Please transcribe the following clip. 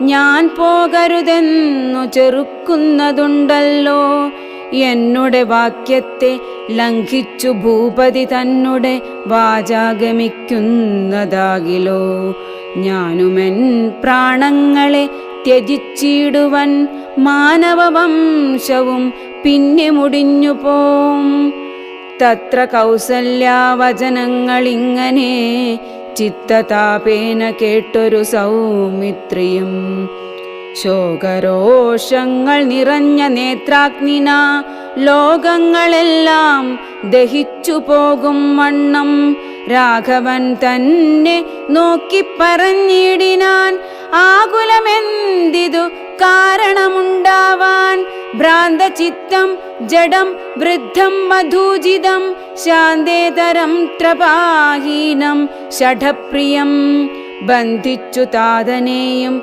ഞാൻ പോകരുതെന്നു ചെറുക്കുന്നതുണ്ടല്ലോ. എന്നുടെ വാക്യത്തെ ലംഘിച്ചു ഭൂപതി തന്നുടെ വാചാഗമിക്കുന്നതാകിലോ. ഞാനുമെൻ പ്രാണങ്ങളെ ത്യജിച്ചിടുവൻ മാനവവംശവും പിന്നെ മുടിഞ്ഞു പോം തത്ര കൗസല്യാവചനങ്ങളിങ്ങനെ ചിത്തതാപേന കേട്ടൊരു സൗമിത്രിയും. ശോകരോഷങ്ങൾ നിറഞ്ഞ നേത്രാഗ്നിന ലോകങ്ങളെല്ലാം ദഹിച്ചു പോകും വണ്ണം. രാഘവൻ തന്നെ നോക്കി പറഞ്ഞിടിനാൻ ആകുലമെന്തിതു കാരണമുണ്ടാവാൻ ഭ്രാന്തചിത്തം ജഡം വൃദ്ധം മധൂജിതം ശാന്തേതരം ത്രപാഹീനം ഷഠപ്രിയം ബന്ധിച്ചു താതനെയും